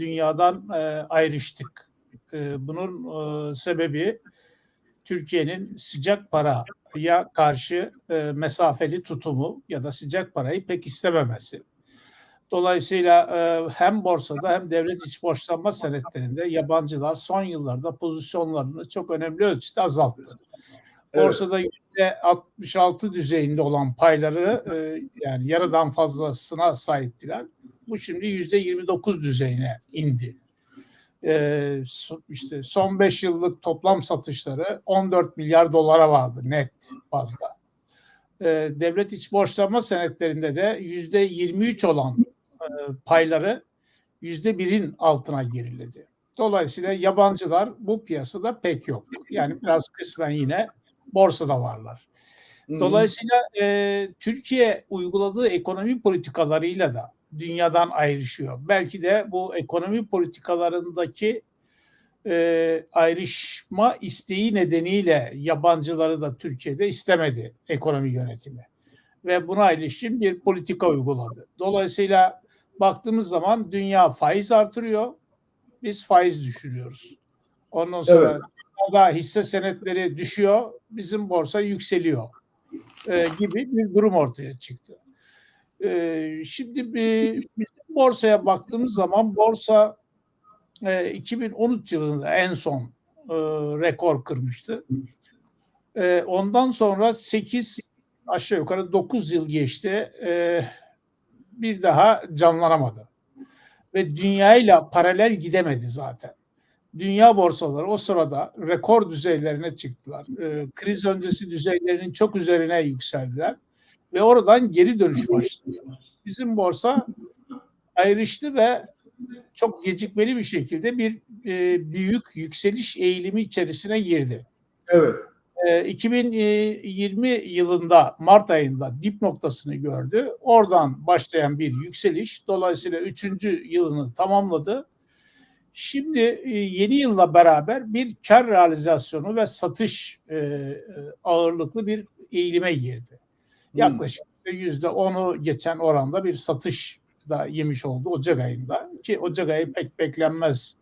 dünyadan e, ayrıştık. E, bunun e, sebebi Türkiye'nin sıcak paraya karşı e, mesafeli tutumu ya da sıcak parayı pek istememesi. Dolayısıyla e, hem borsada hem devlet iç borçlanma senetlerinde yabancılar son yıllarda pozisyonlarını çok önemli ölçüde azalttı. Borsada yüzde 66 düzeyinde olan payları e, yani yarıdan fazlasına sahiptiler. Bu şimdi yüzde 29 düzeyine indi. E, so- işte son 5 yıllık toplam satışları 14 milyar dolara vardı net bazda. E, devlet iç borçlanma senetlerinde de yüzde 23 olan e, payları yüzde birin altına geriledi. Dolayısıyla yabancılar bu piyasada pek yok. Yani biraz kısmen yine borsada varlar. Dolayısıyla e, Türkiye uyguladığı ekonomi politikalarıyla da dünyadan ayrışıyor. Belki de bu ekonomi politikalarındaki e, ayrışma isteği nedeniyle yabancıları da Türkiye'de istemedi ekonomi yönetimi. Ve buna ilişkin bir politika uyguladı. Dolayısıyla baktığımız zaman dünya faiz artırıyor, biz faiz düşürüyoruz. Ondan sonra Evet. dünyada hisse senetleri düşüyor, bizim borsa yükseliyor e, gibi bir durum ortaya çıktı. E, şimdi bir, bizim borsaya baktığımız zaman borsa e, 2013 yılında en son e, rekor kırmıştı. E, ondan sonra 8 aşağı yukarı 9 yıl geçti. E, bir daha canlanamadı. Ve dünyayla paralel gidemedi zaten. Dünya borsaları o sırada rekor düzeylerine çıktılar. E, kriz öncesi düzeylerinin çok üzerine yükseldiler. Ve oradan geri dönüş başladı. Bizim borsa ayrıştı ve çok gecikmeli bir şekilde bir e, büyük yükseliş eğilimi içerisine girdi. Evet. E, 2020 yılında Mart ayında dip noktasını gördü. Oradan başlayan bir yükseliş. Dolayısıyla 3. yılını tamamladı. Şimdi e, yeni yılla beraber bir kar realizasyonu ve satış e, e, ağırlıklı bir eğilime girdi. Yaklaşık yüzde onu geçen oranda bir satış da yemiş oldu Ocak ayında ki Ocak ayı pek beklenmez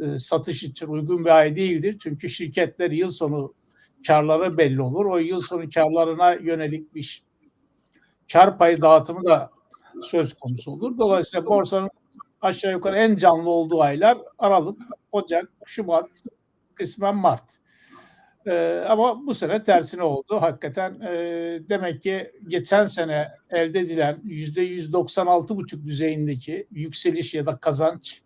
e, satış için uygun bir ay değildir. Çünkü şirketler yıl sonu karları belli olur. O yıl sonu karlarına yönelik bir kar payı dağıtımı da söz konusu olur. Dolayısıyla borsanın aşağı yukarı en canlı olduğu aylar Aralık, Ocak, Şubat, kısmen Mart. Ee, ama bu sene tersine oldu. Hakikaten e, demek ki geçen sene elde edilen yüzde 196,5 düzeyindeki yükseliş ya da kazanç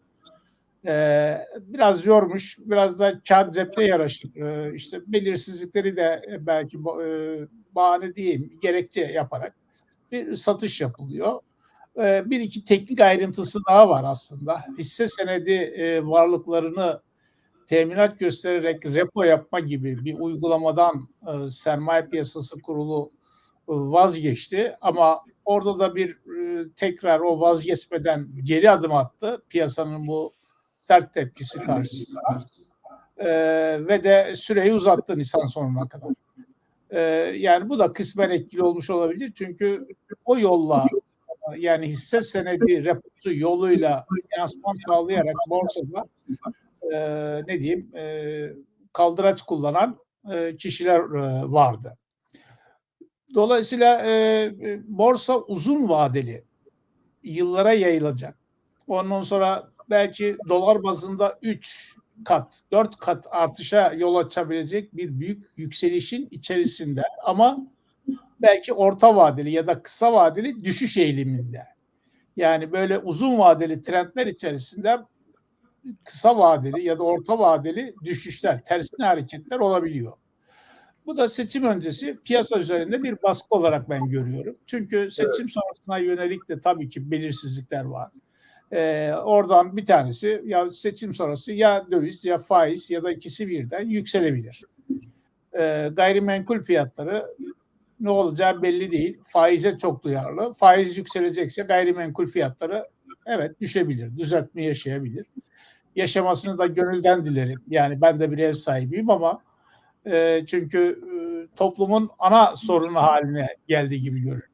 e, biraz yormuş, biraz da kar cepte yaraşır. E, işte belirsizlikleri de belki e, bahane diyeyim, gerekçe yaparak bir satış yapılıyor. E, bir iki teknik ayrıntısı daha var aslında. Hisse senedi e, varlıklarını teminat göstererek repo yapma gibi bir uygulamadan e, sermaye piyasası kurulu e, vazgeçti. Ama orada da bir e, tekrar o vazgeçmeden geri adım attı. Piyasanın bu sert tepkisi karşısında. E, ve de süreyi uzattı Nisan sonuna kadar. E, yani bu da kısmen etkili olmuş olabilir. Çünkü o yolla yani hisse senedi reposu yoluyla finansman sağlayarak borsada e, ne diyeyim e, kaldıraç kullanan e, kişiler e, vardı. Dolayısıyla e, e, borsa uzun vadeli yıllara yayılacak. Ondan sonra belki dolar bazında 3 kat, 4 kat artışa yol açabilecek bir büyük yükselişin içerisinde ama belki orta vadeli ya da kısa vadeli düşüş eğiliminde. Yani böyle uzun vadeli trendler içerisinde kısa vadeli ya da orta vadeli düşüşler, tersine hareketler olabiliyor. Bu da seçim öncesi piyasa üzerinde bir baskı olarak ben görüyorum. Çünkü seçim sonrasına yönelik de tabii ki belirsizlikler var. Ee, oradan bir tanesi ya seçim sonrası ya döviz ya faiz ya da ikisi birden yükselebilir. Ee, gayrimenkul fiyatları ne olacağı belli değil. Faize çok duyarlı. Faiz yükselecekse gayrimenkul fiyatları evet düşebilir, düzeltme yaşayabilir yaşamasını da gönülden dilerim. Yani ben de bir ev sahibiyim ama e, çünkü e, toplumun ana sorunu haline geldiği gibi görünüyor.